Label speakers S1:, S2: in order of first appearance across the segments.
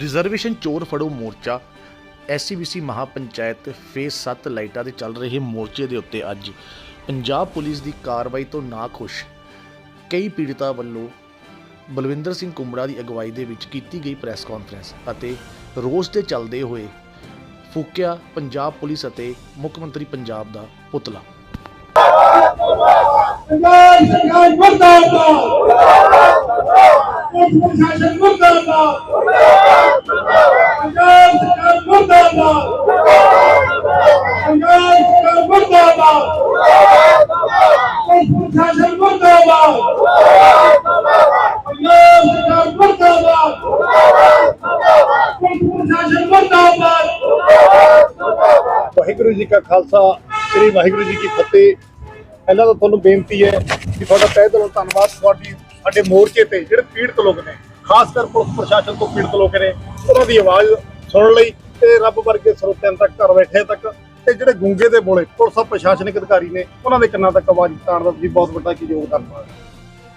S1: Reservation ਚੋਰ ਫੜੋ ਮੋਰਚਾ। ਐਸਸੀਬੀਸੀ ਮਹਾਪੰਚਾਇਤ ਫੇਸ 7 ਲਾਈਟਾਂ ਦੇ ਚੱਲ ਰਹੇ ਮੋਰਚੇ ਦੇ ਉੱਤੇ ਅੱਜ। ਪੰਜਾਬ ਪੁਲਿਸ ਦੀ ਕਾਰਵਾਈ ਤੋਂ ਨਾਖੁਸ਼। ਕਈ ਪੀੜਤਾਂ ਵੱਲੋਂ ਬਲਵਿੰਦਰ ਸਿੰਘ ਕੁੰਬੜਾ ਦੀ ਅਗਵਾਈ ਦੇ ਵਿੱਚ ਕੀਤੀ ਗਈ ਪ੍ਰੈਸ ਕਾਨਫਰੰਸ ਅਤੇ ਰੋਸ ਦੇ ਚੱਲਦੇ ਹੋਏ ਫੂਕਿਆ ਪੰਜਾਬ ਪੁਲਿਸ ਅਤੇ ਮੁੱਖ ਮੰਤਰੀ ਪੰਜਾਬ ਦਾ ਪੁਤਲਾ।
S2: ਪੰਜਾਬ ਸਰਕਾਰ ਮੁਰਦਾਬਾਦ। ਪੁਲਿਸ ਪ੍ਰਸ਼ਾਸਨ ਮੁਰਦਾਬਾਦ ਪੰਜਾਬ ਸਰਕਾਰ ਮੁਰਦਾਬਾਦ ਪੰਜਾਬ ਸਰਕਾਰ ਮੁਰਦਾਬਾਦ ਪੁਲਿਸ ਪ੍ਰਸ਼ਾਸਨ ਮੁਰਦਾਬਾਦ ਪੰਜਾਬ ਸਰਕਾਰ ਮੁਰਦਾਬਾਦ ਪੁਲਿਸ ਪ੍ਰਸ਼ਾਸਨ ਮੁਰਦਾਬਾਦ
S3: ਵਾਹਿਗੁਰੂ ਜੀ ਕਾ ਖਾਲਸਾ, ਸ੍ਰੀ ਵਾਹਿਗੁਰੂ ਜੀ ਕੀ ਫਤਿਹ। ਪਹਿਲਾਂ ਤਾਂ ਤੁਹਾਨੂੰ ਬੇਨਤੀ ਹੈ ਕਿ ਤੁਹਾਡਾ ਤਹਿ ਦਿਲੋਂ ਧੰਨਵਾਦ, ਤੁਹਾਡੀ ਸਾਡੇ ਮੋਰਚੇ ਤੇ ਜਿਹੜੇ ਪੀੜਤ ਲੋਕ ਨੇ, ਖਾਸ ਕਰ ਪੁਲਿਸ ਪ੍ਰਸ਼ਾਸਨ ਤੋਂ ਪੀੜਤ ਲੋਕ ਨੇ, ਉਹਨਾਂ ਦੀ ਆਵਾਜ਼ ਸੁਣਨ ਲਈ ਤੇ ਰੱਬ ਵਰਗੇ ਸਰੋਤਿਆਂ ਤੱਕ, ਘਰ ਬੈਠੇ ਤੱਕ ਤੇ ਜਿਹੜੇ ਗੁੰਗੇ ਦੇ ਬੋਲੇ, ਪੁਲਿਸ ਪ੍ਰਸ਼ਾਸਨਿਕ ਅਧਿਕਾਰੀ ਨੇ, ਉਹਨਾਂ ਦੇ ਕੰਨਾਂ ਤੱਕ ਆਵਾਜ਼ ਪਹੁੰਚਾਉਣ ਦਾ ਵੀ ਬਹੁਤ ਵੱਡਾ ਯੋਗਦਾਨ ਪਾਇਆ।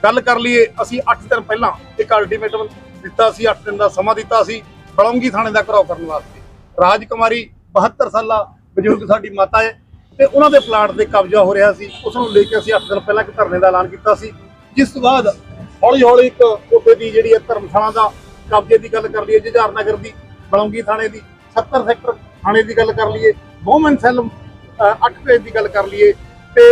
S3: ਗੱਲ ਕਰ ਲਈਏ, ਅਸੀਂ 8 ਦਿਨ ਪਹਿਲਾਂ ਇੱਕ ਅਲਟੀਮੇਟਮ ਦਿੱਤਾ ਸੀ 8 ਦਿਨ ਦਾ ਸਮਾਂ ਦਿੱਤਾ ਸੀ, ਬਲੌਂਗੀ ਥਾਣੇ ਦਾ ਘਰਾਓ ਕਰਨ ਵਾਸਤੇ। ਰਾਜਕੁਮਾਰੀ 72 ਸਾਲਾ ਬਜ਼ੁਰਗ ਸਾਡੀ ਮਾਤਾ ਹੈ ਤੇ ਉਹਨਾਂ ਦੇ ਪਲਾਟ ਤੇ ਕਬਜ਼ਾ ਹੋ ਰਿਹਾ ਸੀ। ਉਸ ਨੂੰ ਲੈ ਕੇ ਅਸੀਂ 8 ਦਿਨ ਪਹਿਲਾਂ ਇੱਕ ਧਰਨੇ ਦਾ ਐਲਾਨ ਕੀਤਾ ਸੀ, ਜਿਸ ਤੋਂ ਬਾਅਦ ਹੌਲੀ ਹੌਲੀ ਇੱਕ ਉੱਥੇ ਦੀ ਜਿਹੜੀ ਹੈ ਧਰਮਸ਼ਾਲਾ ਦਾ ਕਬਜ਼ੇ ਦੀ ਗੱਲ ਕਰ ਲਈਏ, ਜੁਝਾਰ ਨਗਰ ਦੀ, ਬਲੌਂਗੀ ਥਾਣੇ ਦੀ 70 ਸੈਕਟਰ ਥਾਣੇ ਦੀ ਗੱਲ ਕਰ ਲਈਏ, ਵੂਮਨ ਸੈੱਲ 8 ਪੇਜ ਦੀ ਗੱਲ ਕਰ ਲਈਏ ਤੇ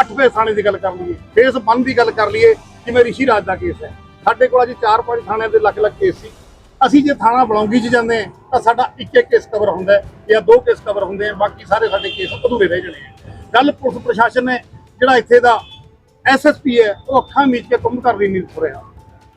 S3: 8 ਪੇਜ ਥਾਣੇ ਦੀ ਗੱਲ ਕਰ ਲਈਏ ਫੇਸ 1 ਦੀ ਗੱਲ ਕਰ ਲਈਏ, ਜਿਵੇਂ ਰਿਸ਼ੀ ਰਾਜ ਦਾ ਕੇਸ ਹੈ। ਸਾਡੇ ਕੋਲ ਅਜੇ 4-5 ਥਾਣਿਆਂ ਦੇ ਲੱਖ ਲੱਖ ਕੇਸ ਸੀ। ਅਸੀਂ ਜੇ ਥਾਣਾ ਬਲੌਂਗੀ 'ਚ ਜਾਂਦੇ ਹਾਂ, ਤਾਂ ਸਾਡਾ ਇੱਕ ਇੱਕ ਕੇਸ ਕਵਰ ਹੁੰਦਾ ਜਾਂ ਦੋ ਕੇਸ ਕਵਰ ਹੁੰਦੇ ਆ ਬਾਕੀ ਸਾਰੇ ਸਾਡੇ ਕੇਸ ਅਧੂਰੇ ਰਹਿ ਜਾਣੇ ਆ ਗੱਲ ਪੁਲਿਸ ਪ੍ਰਸ਼ਾਸਨ ਨੇ, ਜਿਹੜਾ ਇੱਥੇ ਦਾ ਐਸਐਸਪੀ ਹੈ, ਉਹ ਅੱਖਾਂ ਮੀਚ ਕੇ ਕੰਮ ਕਰ ਰਹੀ ਨਹੀਂ ਹੋ ਰਿਹਾ।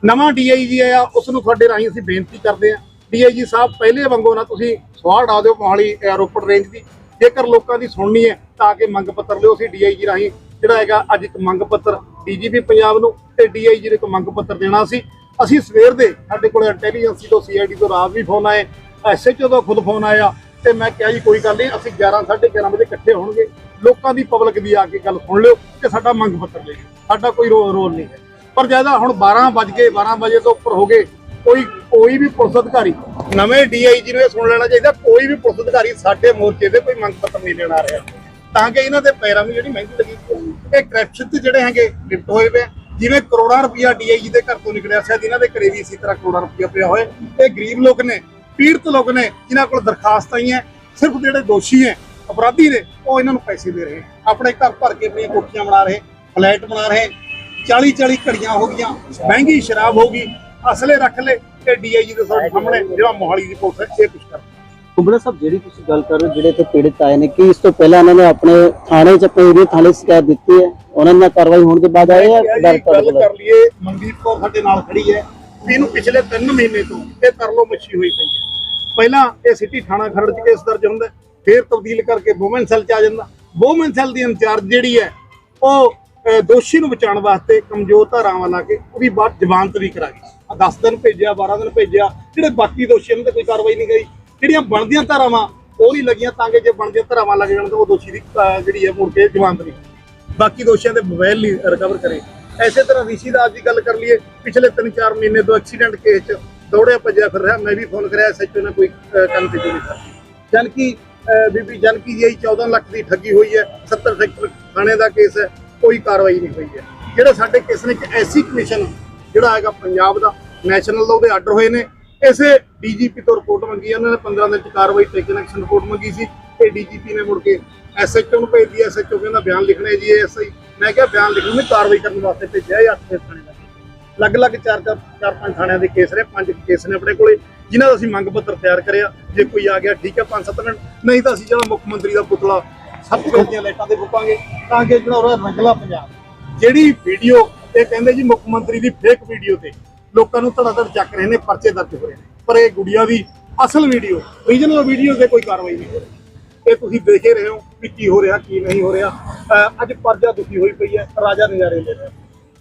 S3: ਨਵਾਂ ਡੀਆਈਜੀ ਆਇਆ, ਉਸ ਨੂੰ ਤੁਹਾਡੇ ਰਾਹੀਂ ਅਸੀਂ ਬੇਨਤੀ ਕਰਦੇ ਹਾਂ। ਡੀਆਈਜੀ ਸਾਹਿਬ, ਪਹਿਲੇ ਵਾਂਗੂ ਨਾ ਤੁਸੀਂ ਸਵਾਹ ਡਾ ਦਿਓ ਮੋਹਾਲੀ 에ਅਰਪੋਰਟ ਰੇਂਜ ਦੀ। ਜੇਕਰ ਲੋਕਾਂ ਦੀ ਸੁਣਨੀ ਹੈ, ਤਾਂ ਕਿ ਮੰਗ ਪੱਤਰ ਲਿਓ ਅਸੀਂ ਡੀਆਈਜੀ ਰਾਹੀਂ। ਜਿਹੜਾ ਹੈਗਾ, ਅੱਜ ਇੱਕ ਮੰਗ ਪੱਤਰ ਡੀਜੀਪੀ ਪੰਜਾਬ ਨੂੰ ਤੇ ਡੀਆਈਜੀ ਨੂੰ ਇੱਕ ਮੰਗ ਪੱਤਰ ਦੇਣਾ ਸੀ। ਅਸੀਂ ਸਵੇਰ ਦੇ ਸਾਡੇ ਕੋਲ ਇੰਟੈਲੀਜੈਂਸੀ ਤੋਂ ਸੀਆਈਡੀ ਤੋਂ ਰਾਤ ਵੀ ਫੋਨ ਆਏ ਐਸਐਚਓ ਤੋਂ ਖੁਦ ਫੋਨ ਆਇਆ। ਤੇ ਮੈਂ ਕਿਹਾ ਜੀ, ਕੋਈ ਗੱਲ ਨਹੀਂ, ਅਸੀਂ 11 11:30 ਵਜੇ ਇਕੱਠੇ ਹੋਣਗੇ। ਲੋਕਾਂ ਦੀ ਪਬਲਿਕ ਦੀ ਆ ਕੇ ਗੱਲ ਸੁਣ ਲਿਓ ਤੇ ਸਾਡਾ ਮੰਗ ਪੱਤਰ ਲੈ ਲਿਓ। ਸਾਡਾ ਕੋਈ ਰੋ- ਰੋਲ ਨਹੀਂ ਹੈ। ਪਰ ਜ਼ਿਆਦਾ ਹੁਣ 12 ਵੱਜ ਗਏ 12 ਵਜੇ ਤੋਂ ਉੱਪਰ ਹੋ ਗਏ, ਕੋਈ ਕੋਈ ਵੀ ਪੁਲਿਸ ਅਧਿਕਾਰੀ ਨਵੇਂ ਡੀਆਈਜੀ ਨੂੰ ਇਹ ਸੁਣ ਲੈਣਾ ਚਾਹੀਦਾ, ਕੋਈ ਵੀ ਪੁਲਿਸ ਅਧਿਕਾਰੀ ਸਾਡੇ ਮੋਰਚੇ ਦੇ ਕੋਈ ਮੰਗ ਪੱਤਰ ਨਹੀਂ ਲੈਣ ਆ ਰਿਹਾ। ਤਾਂ ਕਿ ਇਹਨਾਂ ਦੇ ਪੈਰਾਂ ਨੂੰ ਜਿਹੜੀ ਮਹਿੰਗੀ ਲੱਗੀ ਇਹ ਕਰਪਸ਼ਨ ਤੇ ਜਿਹੜੇ ਹੈਗੇ ਲਿਫਟ ਹੋਏ ਪਏ ਜਿਵੇਂ ਕਰੋੜਾਂ ਰੁਪਇਆ ਡੀਆਈਜੀ ਦੇ ਘਰ ਤੋਂ ਨਿਕਲਿਆ, ਸ਼ਾਇਦ ਇਹਨਾਂ ਦੇ ਘਰੇ ਵੀ ਇਸੇ ਤਰ੍ਹਾਂ ਕਰੋੜਾਂ ਰੁਪਇਆ ਪਿਆ ਹੋਏ ਇਹ ਗਰੀਬ ਲੋਕ ਨੇ ਪੀੜਤ ਲੋਕ ਨੇ ਜਿਨ੍ਹਾਂ ਕੋਲ ਦਰਖਾਸਤਾਂ ਹੀ ਹੈ ਸਿਰਫ ਜਿਹੜੇ ਦੋਸ਼ੀ ਹੈ ਅਪਰਾਧੀ ਨੇ ਉਹ ਇਹਨਾਂ ਨੂੰ ਪੈਸੇ ਦੇ ਰਹੇ ਆਪਣੇ ਘਰ ਭਰ ਕੇ ਆਪਣੀਆਂ ਕੋਠੀਆਂ ਬਣਾ ਰਹੇ ਫਲੈਟ ਬਣਾ ਰਹੇ 40 40 ਘੜੀਆਂ ਹੋ ਗਈਆਂ ਮਹਿੰਗੀ ਸ਼ਰਾਬ ਹੋ ਗਈ ਅਸਲੇ ਰੱਖ ਲੈ ਤੇ ਡੀਆਈਜੀ ਦੇ ਸਾਹਮਣੇ ਜਿਹੜਾ ਮੋਹਾਲੀ ਦੀ ਪੁਲਿਸ ਹੈ ਇਹ ਕੁਛ ਕਰ
S4: ਕੁੰਬੜਾ ਸਾਹਿਬ ਜਿਹੜੀ ਤੁਸੀਂ ਗੱਲ ਕਰ ਰਹੇ ਜਿਹੜੇ ਤੇ ਪੀੜਤ ਆਏ ਨੇ ਕਿ ਇਸ ਤੋਂ ਪਹਿਲਾਂ ਇਹਨਾਂ ਨੇ ਆਪਣੇ ਥਾਣੇ 'ਚ ਆਪਣੇ ਏਰੀਆ ਥਾਣੇ ਸ਼ਿਕਾਇਤ ਦਿੱਤੀ ਹੈ? ਉਹਨਾਂ ਨਾਲ ਕਾਰਵਾਈ ਹੋਣ ਦੇ ਬਾਅਦ ਆਏ ਤੁਹਾਡੇ ਕੋਲ
S3: ਕਰ ਲਈਏ ਮਨਦੀਪ ਕੌਰ ਸਾਡੇ ਨਾਲ ਖੜੀ ਹੈ। ਵੀ ਇਹਨੂੰ ਪਿਛਲੇ 3 ਮਹੀਨੇ ਤੋਂ ਇਹ ਤਰਲੋ ਮੱਛੀ ਹੋਈ ਪਈ ਹੈ। ਪਹਿਲਾਂ ਇਹ ਸਿਟੀ ਥਾਣਾ ਖਰੜ ਚ ਕੇਸ ਦਰਜ ਹੁੰਦਾ, ਫਿਰ ਤਬਦੀਲ ਕਰਕੇ ਵੂਮਨ ਸੈੱਲ ਚ ਆ ਜਾਂਦਾ। ਵੂਮਨ ਸੈੱਲ ਦੀ ਇੰਚਾਰਜ ਜਿਹੜੀ ਹੈ, ਉਹ ਦੋਸ਼ੀ ਨੂੰ ਬਚਾਉਣ ਵਾਸਤੇ ਕਮਜ਼ੋਰ ਧਾਰਾਵਾਂ ਲਾ ਕੇ ਉਹਦੀ ਬਾਅਦ ਜ਼ਮਾਨਤ ਵੀ ਕਰਾ ਗਈ। 10 ਦਿਨ ਭੇਜਿਆ 12 ਦਿਨ ਭੇਜਿਆ, ਜਿਹੜੇ ਬਾਕੀ ਦੋਸ਼ੀਆਂ ਨੂੰ ਤੇ ਕੋਈ ਕਾਰਵਾਈ ਨਹੀਂ ਗਈ। ਜਿਹੜੀਆਂ ਬਣਦੀਆਂ ਧਾਰਾਵਾਂ, ਉਹ ਨਹੀਂ ਲੱਗੀਆਂ, ਤਾਂ ਕਿ ਜੇ ਬਣਦੀਆਂ ਧਾਰਾਵਾਂ ਲੱਗ ਜਾਣ ਤਾਂ ਉਹ ਦੋਸ਼ੀ ਦੀ ਜਿਹੜੀ ਹੈ, ਮੁੜ ਕੇ ਜ਼ਮਾਨਤ ਨਹੀਂ ਬਾਕੀ ਦੋਸ਼ੀਆਂ ਦੇ ਮੋਬਾਈਲ ਨਹੀਂ ਰਿਕਵਰ ਕਰੇ। ਐਸੇ ਤਰ੍ਹਾਂ ਰਿਸ਼ੀ ਦਾਸ ਦੀ ਗੱਲ ਕਰ ਲਈਏ ਪਿਛਲੇ 3-4 ਮਹੀਨੇ ਤੋਂ ਐਕਸੀਡੈਂਟ ਕੇਸ 'ਚ ਦੌੜਿਆ ਭੱਜਿਆ ਫਿਰ ਰਿਹਾ ਮੈਂ ਵੀ ਫੋਨ ਕਰਿਆ ਐਸਐਚਓ ਨੇ ਕੋਈ ਅਹ, ਕੰਮ ਤੇ ਨਹੀਂ ਕਰ ਜਨਕੀ ਅਹ, ਬੀਬੀ ਜਨਕੀ ਜੀ 14 ਲੱਖ ਦੀ ਠੱਗੀ ਹੋਈ ਹੈ 70 ਸੈਕਟਰ ਥਾਣੇ ਦਾ ਕੇਸ ਹੈ ਕੋਈ ਕਾਰਵਾਈ ਨਹੀਂ ਹੋਈ ਹੈ। ਜਿਹੜੇ ਸਾਡੇ ਕੇਸ ਨੇ ਇੱਕ ਐਸੀ ਕਮਿਸ਼ਨ ਜਿਹੜਾ ਹੈਗਾ ਪੰਜਾਬ ਦਾ ਨੈਸ਼ਨਲ ਦਾ ਉਹਦੇ ਆਰਡਰ ਹੋਏ ਨੇ। ਇਸੇ ਡੀਜੀਪੀ ਤੋਂ ਰਿਪੋਰਟ ਮੰਗੀ ਹੈ, ਉਹਨਾਂ ਨੇ 15 ਦਿਨ ਚ ਕਾਰਵਾਈ ਟੇਕਨ ਐਕਸ਼ਨ ਰਿਪੋਰਟ ਮੰਗੀ ਸੀ। ਤੇ ਡੀਜੀਪੀ ਨੇ ਮੁੜ ਕੇ ਐਸਐਚਓ ਨੂੰ ਭੇਜ ਦਿੱਤੀ ਐਸਐਚਓ ਕਹਿੰਦਾ ਬਿਆਨ ਲਿਖਣਾ ਹੈ ਜੀ ਐਸਆਈ ਮੈਂ ਕਿਹਾ ਬਿਆਨ ਲਿਖਣ ਨੂੰ ਕਾਰਵਾਈ ਕਰਨ ਵਾਸਤੇ ਭੇਜਿਆ ਜਾਂ ਅੱਠ ਥਾਣੇ ਦਾ ਅਲੱਗ-ਅਲੱਗ ਚਾਰ ਚਾਰ ਚਾਰ ਪੰਜ ਥਾਣਿਆਂ ਦੇ ਕੇਸ ਨੇ, ਪੰਜ ਕੇਸ ਨੇ ਆਪਣੇ ਕੋਲੇ, ਜਿਨ੍ਹਾਂ ਦਾ ਅਸੀਂ ਮੰਗ ਪੱਤਰ ਤਿਆਰ ਕਰਿਆ। ਜੇ ਕੋਈ ਆ ਗਿਆ, ਠੀਕ ਹੈ, ਪੰਜ ਸੱਤ ਮਿੰਟ। ਨਹੀਂ ਤਾਂ ਅਸੀਂ ਜਿਹੜਾ ਮੁੱਖ ਮੰਤਰੀ ਦਾ ਪੁਤਲਾ, ਸਭ ਤੋਂ ਦੀਆਂ ਲਾਈਟਾਂ ਤੇ ਫੁੱਕਾਂਗੇ, ਤਾਂ ਕਿ ਜਿਹੜਾ ਉਹਦਾ ਰੰਗਲਾ ਪੰਜਾਬ, ਜਿਹੜੀ ਵੀਡੀਓ ਇਹ ਕਹਿੰਦੇ ਜੀ ਮੁੱਖ ਮੰਤਰੀ ਦੀ ਫੇਕ ਵੀਡੀਓ ਤੇ, ਲੋਕਾਂ ਨੂੰ ਧੜਾ ਧੜ ਚੱਕ ਰਹੇ ਨੇ, ਪਰਚੇ ਦਰਜ ਹੋ ਰਹੇ ਨੇ। ਪਰ ਇਹ ਗੁੜੀਆ ਦੀ ਅਸਲ ਵੀਡੀਓ ਰੀਜਨਲ ਵੀਡੀਓ ਤੇ ਕੋਈ ਕਾਰਵਾਈ ਨਹੀਂ ਹੋ ਰਹੀ। ਇਹ ਤੁਸੀਂ ਦੇਖ ਰਹੇ ਹੋ ਵੀ ਕੀ ਹੋ ਰਿਹਾ ਕੀ ਨਹੀਂ ਹੋ ਰਿਹਾ। ਅੱਜ ਪਰਜਾ ਦੁਖੀ ਹੋਈ ਪਈ ਹੈ ਰਾਜਾ ਨਜ਼ਾਰੇ ਲੈ ਰਿਹਾ।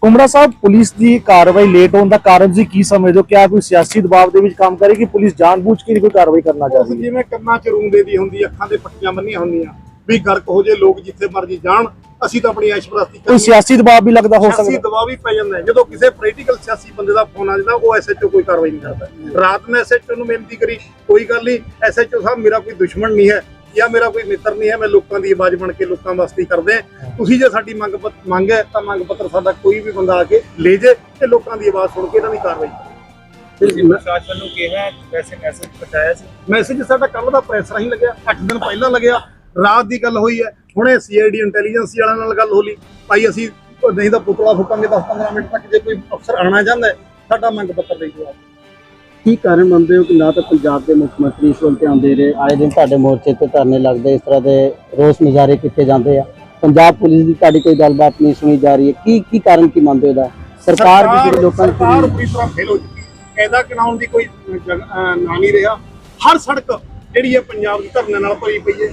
S5: ਕੁਮੜਾ ਸਾਹਿਬ ਪੁਲਿਸ ਦੀ ਕਾਰਵਾਈ ਲੇਟ ਹੋਣ ਦਾ ਕਾਰਨ ਜੀ ਕੀ ਸਮਝਦੇ ਹੋ ਕਿਆ ਕੋਈ ਸਿਆਸੀ ਦਬਾਅ ਦੇ ਵਿੱਚ ਕੰਮ ਕਰੇਗੀ ਪੁਲਿਸ ਜਾਣਬੁੱਝ ਕੇ ਕੋਈ ਕਾਰਵਾਈ ਕਰਨਾ ਚਾਹਦੀ ਹੈ
S3: ਜਿਵੇਂ ਕੰਨਾਂ 'ਚ ਰੂੰਦੇ ਦੀ ਹੁੰਦੀ ਅੱਖਾਂ ਦੇ ਪੱਟੀਆਂ ਬੰਨੀਆਂ ਹੁੰਦੀਆਂ ਵੀ ਗਰਕ ਹੋ ਜੇ ਲੋਕ ਜਿੱਥੇ ਮਰਜ਼ੀ ਜਾਣ ਅਸੀਂ ਤਾਂ ਆਪਣੀ ਐਸ਼ਪ੍ਰਸਤੀ
S5: ਕੋਈ ਸਿਆਸੀ ਦਬਾਅ ਵੀ ਲੱਗਦਾ ਹੋ
S3: ਸਿਆਸੀ
S5: ਸਕਦਾ
S3: ਦਬਾਅ ਵੀ ਪੈ ਜਾਂਦਾ। ਜਦੋਂ ਕਿਸੇ ਪੋਲੀਟੀਕਲ ਸਿਆਸੀ ਬੰਦੇ ਦਾ ਫੋਨ ਆ ਜਾਂਦਾ ਉਹ ਐਸਐਚਓ ਕੋਈ ਕਾਰਵਾਈ ਨਹੀਂ ਕਰਦਾ। ਰਾਤ ਨੂੰ ਐਸਐਚਓ ਨੂੰ ਬੇਨਤੀ ਕਰੀ ਕੋਈ ਗੱਲ ਨਹੀਂ ਐਸਐਚਓ ਸਾਹਿਬ ਮੇਰਾ ਕੋਈ ਦੁਸ਼ਮਣ ਨਹੀਂ ਹੈ। ਜਾਂ ਮੇਰਾ ਕੋਈ ਮਿੱਤਰ ਨਹੀਂ ਹੈ ਮੈਂ ਲੋਕਾਂ ਦੀ ਆਵਾਜ਼ ਬਣ ਕੇ ਲੋਕਾਂ ਵਾਸਤੇ ਹੀ ਕਰਦੇ ਹਾਂ। ਤੁਸੀਂ ਜੇ ਸਾਡੀ ਮੰਗ ਮੰਗ ਹੈ ਤਾਂ ਮੰਗ ਪੱਤਰ ਸਾਡਾ ਕੋਈ ਵੀ ਬੰਦਾ ਆ ਕੇ ਲੈ ਜੇ ਤੇ ਲੋਕਾਂ ਦੀ ਆਵਾਜ਼ ਸੁਣ ਕੇ ਇਹਨਾਂ ਦੀ ਕਾਰਵਾਈ ਕਰੇ।
S6: ਤੁਸੀਂ ਪ੍ਰਸ਼ਾਸਨ ਨੂੰ ਕਿਹਾ ਵੈਸੇ ਮੈਸੇਜ ਪਹੁੰਚਾਇਆ ਸੀ?
S3: ਮੈਸੇਜ ਸਾਡਾ ਕੱਲ ਦਾ ਪ੍ਰੈਸ ਰਾਹੀਂ ਲੱਗਿਆ 8 ਦਿਨ ਪਹਿਲਾਂ ਲੱਗਿਆ ਰਾਤ ਦੀ ਗੱਲ ਹੋਈ ਹੈ। ਹੁਣੇ ਸੀਆਈਡੀ ਇੰਟੈਲੀਜੈਂਸ ਵਾਲਿਆਂ ਨਾਲ ਗੱਲ ਹੋਲੀ ਭਾਈ ਅਸੀਂ ਨਹੀਂ ਤਾਂ ਪੁਤਲਾ ਫੁੱਕਾਂਗੇ 10-15 ਮਿੰਟ ਤੱਕ ਜੇ ਕੋਈ ਅਫਸਰ ਆਣਾ ਚਾਹੁੰਦਾ ਹੈ, ਸਾਡਾ ਮੰਗ ਪੱਤਰ ਦੇ ਜਵਾਬ
S4: ਕੀ ਕਾਰਨ ਮੰਨਦੇ ਹੋ ਕਿ ਨਾ ਤਾਂ ਪੰਜਾਬ ਦੇ ਮੁੱਖ ਮੰਤਰੀ ਇਸ ਵੱਲ ਧਿਆਨ ਦੇ ਰਹੇ? ਆਏ ਦਿਨ ਤੁਹਾਡੇ ਮੋਰਚੇ ਤੇ ਧਰਨੇ ਲੱਗਦੇ ਇਸ ਤਰ੍ਹਾਂ ਦੇ ਰੋਸ ਮੁਜ਼ਾਹਰੇ ਕੀਤੇ ਜਾਂਦੇ ਆ? ਪੰਜਾਬ ਪੁਲਿਸ ਦੀ ਤੁਹਾਡੀ ਕੋਈ ਗੱਲਬਾਤ ਨਹੀਂ ਸੁਣੀ ਜਾ ਰਹੀ ਹੈ। ਕੀ ਕੀ ਕਾਰਨ ਕੀ ਮੰਨਦੇ ਹੋ ਦਾ ਸਰਕਾਰ ਵੀ ਜਿਹੜੇ ਲੋਕਾਂ ਨੂੰ
S3: ਸਰਕਾਰ ਪੂਰੀ ਤਰ੍ਹਾਂ ਫੇਲ ਹੋ ਚੁੱਕੀ ਕਾਇਦਾ ਕਾਨੂੰਨ ਦੀ ਕੋਈ ਨਾਂ ਨਹੀਂ ਰਿਹਾ। ਹਰ ਸੜਕ ਜਿਹੜੀ ਹੈ ਪੰਜਾਬ ਦੀ ਧਰਨੇ ਨਾਲ ਭਰੀ ਪਈ ਹੈ।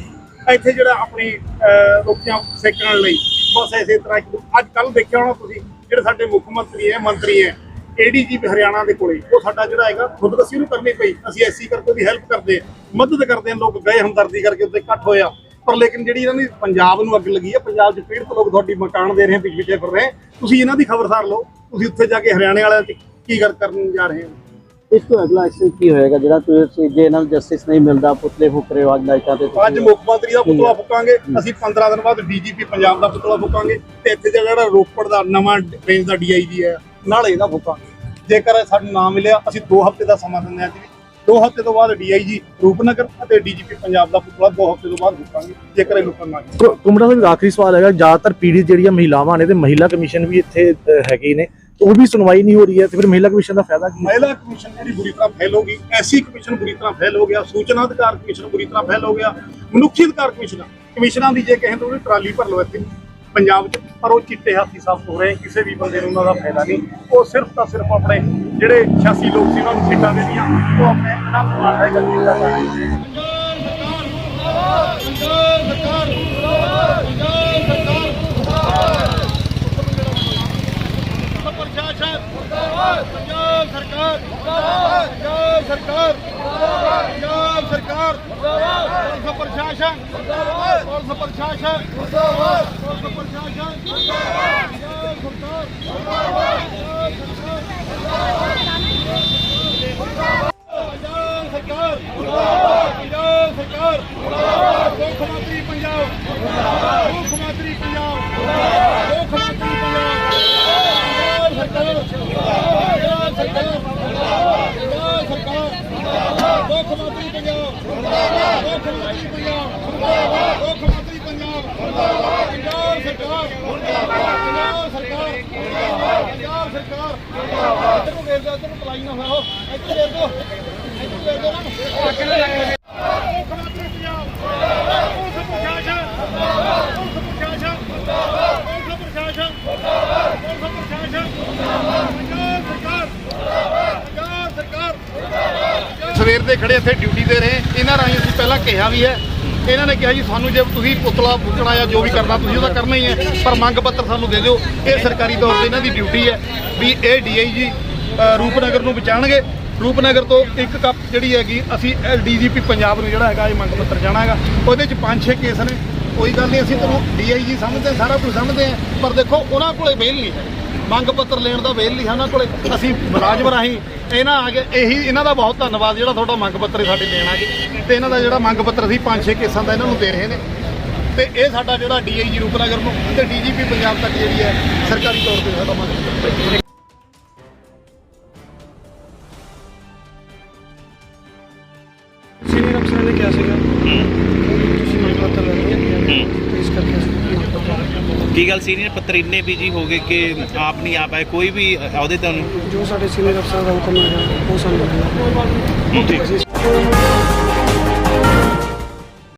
S3: ਇੱਥੇ ਜਿਹੜਾ ਆਪਣੀ ਅਹ, ਰੋਟੀਆਂ ਸੇਕਣ ਲਈ ਬਸ ਇਸੇ ਤਰ੍ਹਾਂ ਅੱਜ ਕੱਲ ਦੇਖਿਆ ਹੋਣਾ ਤੁਸੀਂ ਜਿਹੜੇ ਸਾਡੇ ਮੁੱਖ ਮੰਤਰੀ ਹੈ ਮੰਤਰੀ ਹੈ ਏਡੀਜੀਪੀ ਹਰਿਆਣਾ ਦੇ ਕੋਲੇ। ਉਹ ਸਾਡਾ ਜਿਹੜਾ ਹੈਗਾ ਖੁਦਕਸ਼ੀ ਨੂੰ ਕਰਨੀ ਪਈ। ਅਸੀਂ ਐਸੀ ਕਰਕੇ ਉਹਦੀ ਹੈਲਪ ਕਰਦੇ ਮਦਦ ਕਰਦੇ ਹਾਂ ਲੋਕ ਗਏ ਹਮਦਰਦੀ ਕਰਕੇ ਉੱਤੇ ਇਕੱਠ ਹੋਇਆ ਪਰ ਲੇਕਿਨ ਜਿਹੜੀ ਇਹਨਾਂ ਦੀ ਪੰਜਾਬ ਨੂੰ ਅੱਗ ਲੱਗੀ ਹੈ ਪੰਜਾਬ 'ਚ ਪੀੜਤ ਲੋਕ ਤੁਹਾਡੀ ਮਕਾਨ ਦੇ ਰਹੇ ਪਿੱਛੇ ਪਿੱਛੇ ਫਿਰ ਰਹੇ। ਤੁਸੀਂ ਇਹਨਾਂ ਦੀ ਖਬਰਸਾਰ ਲਓ। ਤੁਸੀਂ ਉੱਥੇ ਜਾ ਕੇ ਹਰਿਆਣੇ ਵਾਲਿਆਂ 'ਚ ਕੀ ਗੱਲ ਕਰਨ ਜਾ ਰਹੇ ਹੋ?
S4: ਇਸ ਤੋਂ ਅਗਲਾ ਐਕਸ਼ਨ ਕੀ ਹੋਏਗਾ? ਜਿਹੜਾ ਤੁਸੀਂ ਜੇ ਇਹਨਾਂ ਨੂੰ ਜਸਟਿਸ ਨਹੀਂ ਮਿਲਦਾ ਪੁਤਲੇ ਫੂਕ ਰਹੇ ਅੱਜ ਲਾਈਟਾਂ ਤੇ
S3: ਅੱਜ ਮੁੱਖ ਮੰਤਰੀ ਦਾ ਪੁਤਲਾ ਫੁੱਕਾਂਗੇ। ਅਸੀਂ 15 ਦਿਨ ਬਾਅਦ ਡੀਜੀਪੀ ਪੰਜਾਬ ਦਾ ਪੁਤਲਾ ਫੁੱਕਾਂਗੇ। ਤੇ ਇੱਥੇ ਜਿਹੜਾ ਰੋਪੜ ਦਾ ਨਵਾਂ ਰੇਂਜ ਦਾ ਡੀਆਈਜੀ ਹੈ। ਨਾਲ ਇਹਦਾ ਫੁੱਕਾਂਗੇ। ਜੇਕਰ ਸਾਨੂੰ ਨਾ ਮਿਲਿਆ ਅਸੀਂ 2 ਹਫ਼ਤੇ ਦਾ ਸਮਾਂ ਦਿੰਦੇ ਹਾਂ ਜੀ। 2 ਹਫ਼ਤੇ ਤੋਂ ਬਾਅਦ ਡੀਆਈਜੀ ਰੂਪਨਗਰ ਅਤੇ ਡੀਜੀਪੀ ਪੰਜਾਬ ਦਾ ਪੁਤਲਾ 2 ਹਫ਼ਤੇ ਤੋਂ ਬਾਅਦ ਫੁੱਕਾਂਗੇ ਜੇਕਰ ਇਹ ਲੋਕਾਂ ਨਾਲ।
S5: ਕੁਮੜਾ ਸਾਹਿਬ ਆਖਰੀ ਸਵਾਲ ਹੈਗਾ ਜ਼ਿਆਦਾਤਰ ਪੀੜਿਤ ਜਿਹੜੀਆਂ ਮਹਿਲਾਵਾਂ ਨੇ ਤੇ ਮਹਿਲਾ ਕਮਿਸ਼ਨ ਵੀ ਇੱਥੇ ਹੈਗੇ ਹੀ ਨੇ ਤੇ ਉਹ ਵੀ ਸੁਣਵਾਈ ਨਹੀਂ ਹੋ ਰਹੀ ਹੈ ਤੇ ਫਿਰ ਮਹਿਲਾ ਕਮਿਸ਼ਨ ਦਾ ਫਾਇਦਾ ਕੀ ਹੈ?
S3: ਮਹਿਲਾ ਕਮਿਸ਼ਨ ਜਿਹੜੀ ਬੁਰੀ ਤਰ੍ਹਾਂ ਫੈਲ ਹੋ ਗਈ ਐਸੀ ਕਮਿਸ਼ਨ ਬੁਰੀ ਤਰ੍ਹਾਂ ਫੈਲ ਹੋ ਗਿਆ ਸੂਚਨਾ ਅਧਿਕਾਰ ਕਮਿਸ਼ਨ ਬੁਰੀ ਤਰ੍ਹਾਂ ਫੈਲ ਹੋ ਗਿਆ ਮਨੁੱਖੀ ਅਧਿਕਾਰ ਕਮਿਸ਼ਨ ਕਮਿਸ਼ਨਾਂ ਦੀ ਜੇ ਕਹੇ ਤਾਂ ਉਹਦੀ ਟਰਾਲੀ ਭਰ ਲਓ ਇੱਥੇ। ਪੰਜਾਬ 'ਚ, ਪਰ ਉਹ ਚਿੱਟੇ ਹਾਥੀ ਸਾਫ਼ ਹੋ ਰਹੇ, ਕਿਸੇ ਵੀ ਬੰਦੇ ਨੂੰ ਉਹਨਾਂ ਦਾ ਫਾਇਦਾ ਨਹੀਂ। ਉਹ ਸਿਰਫ ਤਾਂ ਸਿਰਫ ਆਪਣੇ ਜਿਹੜੇ 86 ਲੋਕ ਸੀ, ਉਹਨਾਂ ਨੂੰ ਸੀਟਾਂ ਦੇਣੀਆਂ ਉਹ ਆਪਣੇ ਨਾਮ ਮਾਰਦਾ ਗੱਲ ਕੀਤਾ ਜਾ ਰਿਹਾ।
S2: ਪੰਜਾਬ ਸਰਕਾਰ ਪੰਜਾਬ ਸਰਕਾਰ ਪੰਜਾਬ ਸਰਕਾਰ ਪੁਲਿਸ ਪ੍ਰਸ਼ਾਸਨ। ਪੁਲਿਸ ਪ੍ਰਸ਼ਾਸਨ। ਪੁਲਿਸ ਪ੍ਰਸ਼ਾਸਨ। ਪੰਜਾਬ ਸਰਕਾਰ। ਪੰਜਾਬ ਸਰਕਾਰ। ਪੰਜਾਬ ਸਰਕਾਰ। ਮੁੱਖ ਮੰਤਰੀ ਪੰਜਾਬ ਮੁੱਖ ਮੰਤਰੀ ਪੰਜਾਬ ਮੁੱਖ ਮੰਤਰੀ ਪੰਜਾਬ ਪੰਜਾਬ ਸਰਕਾਰ ਪੰਜਾਬ ਸਰਕਾਰ ਪੰਜਾਬ ਸਰਕਾਰ ਮੁੱਖ ਮੰਤਰੀ ਪੰਜਾਬ ਮੁੱਖ ਮੰਤਰੀ ਪੰਜਾਬ ਮੁੱਖ ਮੰਤਰੀ ਪੰਜਾਬ ਪੰਜਾਬ ਸਰਕਾਰ ਪੰਜਾਬ ਸਰਕਾਰ ਇੱਧਰ ਨੂੰ ਵੇਖ ਲਓ ਇੱਧਰ ਨੂੰ ਪਲਾਈ ਨਾ ਹੋਇਆ ਇੱਧਰ ਵੇਖ ਲਓ ਇੱਧਰ ਵੇਖ ਲਓ ਨਾ ਅੱਗੇ ਲੱਗ ਮੁੱਖ
S3: ਸਵੇਰ ਦੇ ਖੜੇ ਇੱਥੇ ਡਿਊਟੀ ਦੇ ਰਹੇ। ਇਹਨਾਂ ਰਾਹੀਂ ਅਸੀਂ ਪਹਿਲਾਂ ਕਿਹਾ ਵੀ ਹੈ ਇਹਨਾਂ ਨੇ ਕਿਹਾ ਜੀ ਸਾਨੂੰ ਜੇ ਤੁਸੀਂ ਪੁਤਲਾ ਫੂਕਣਾ ਜਾਂ ਜੋ ਵੀ ਕਰਨਾ ਤੁਸੀਂ ਉਹਦਾ ਕਰਨਾ ਹੀ ਹੈ ਪਰ ਮੰਗ ਪੱਤਰ ਸਾਨੂੰ ਦੇ ਦਿਓ। ਇਹ ਸਰਕਾਰੀ ਤੌਰ ਤੇ ਇਹਨਾਂ ਦੀ ਡਿਊਟੀ ਹੈ ਵੀ ਇਹ ਡੀਆਈਜੀ ਰੂਪਨਗਰ ਨੂੰ ਬਚਾਣਗੇ ਰੂਪਨਗਰ ਤੋਂ ਇੱਕ ਕੱਪ ਜਿਹੜੀ ਹੈਗੀ ਅਸੀਂ ਡੀਜੀਪੀ ਪੰਜਾਬ ਨੂੰ ਜਿਹੜਾ ਹੈਗਾ ਇਹ ਮੰਗ ਪੱਤਰ ਜਾਣਾ ਹੈਗਾ। ਉਹਦੇ ਚ ਪੰਜ ਛੇ ਕੇਸ ਨੇ। ਕੋਈ ਗੱਲ ਨਹੀਂ ਅਸੀਂ ਤੁਹਾਨੂੰ ਡੀਆਈਜੀ ਸਮਝਦੇ ਹਾਂ, ਸਾਰਾ ਕੁਝ ਸਮਝਦੇ ਹਾਂ ਪਰ ਦੇਖੋ ਉਹਨਾਂ ਕੋਲੇ ਬੇਲ ਨਹੀਂ ਹੈ। ਮੰਗ ਪੱਤਰ ਲੈਣ ਦਾ ਵੇਲ ਨਹੀਂ ਹੈ ਉਹਨਾਂ ਕੋਲੇ। ਅਸੀਂ ਮੁਲਾਜ਼ਮ ਰਾਹੀਂ ਇਹਨਾਂ ਆ ਕੇ ਇਹੀ ਇਹਨਾਂ ਦਾ ਬਹੁਤ ਧੰਨਵਾਦ ਜਿਹੜਾ ਤੁਹਾਡਾ ਮੰਗ ਪੱਤਰ ਸਾਡੇ ਦੇਣ ਆ ਗਏ ਤੇ ਇਹਨਾਂ ਦਾ ਜਿਹੜਾ ਮੰਗ ਪੱਤਰ ਅਸੀਂ ਪੰਜ ਛੇ ਕੇਸਾਂ ਦਾ ਇਹਨਾਂ ਨੂੰ ਦੇ ਰਹੇ ਨੇ। ਤੇ ਇਹ ਸਾਡਾ ਜਿਹੜਾ ਡੀਆਈਜੀ ਰੂਪਨਗਰ ਨੂੰ ਤੇ ਡੀਜੀਪੀ ਪੰਜਾਬ ਤੱਕ ਜਿਹੜੀ ਹੈ ਸਰਕਾਰੀ ਤੌਰ ਤੇ ਸਾਡਾ ਮੰਗ।
S7: ਸੀਨੀਅਰ ਅਫਸਰ ਨੇ ਕਿਹਾ ਸੀਗਾ ਤੁਸੀਂ ਮੰਗ ਪੱਤਰ ਲੈਣਗੇ। ਇਸ ਕਰਕੇ ਅਸੀਂ।
S8: ਕੀ ਗੱਲ ਸੀਨੀਅਰ ਪੱਤਰ ਇੰਨੇ ਬਿਜ਼ੀ ਹੋ ਗਏ ਕਿ ਆਪ ਨਹੀਂ ਆ ਪਾਏ ਕੋਈ ਵੀ ਅਹੁਦੇ ਤੁਹਾਨੂੰ
S7: ਜੋ ਸਾਡੇ ਸੀਨੀਅਰ ਅਫਸਰ ਦਾ ਹੁਕਮ ਹੈ ਉਹ ਸਾਨੂੰ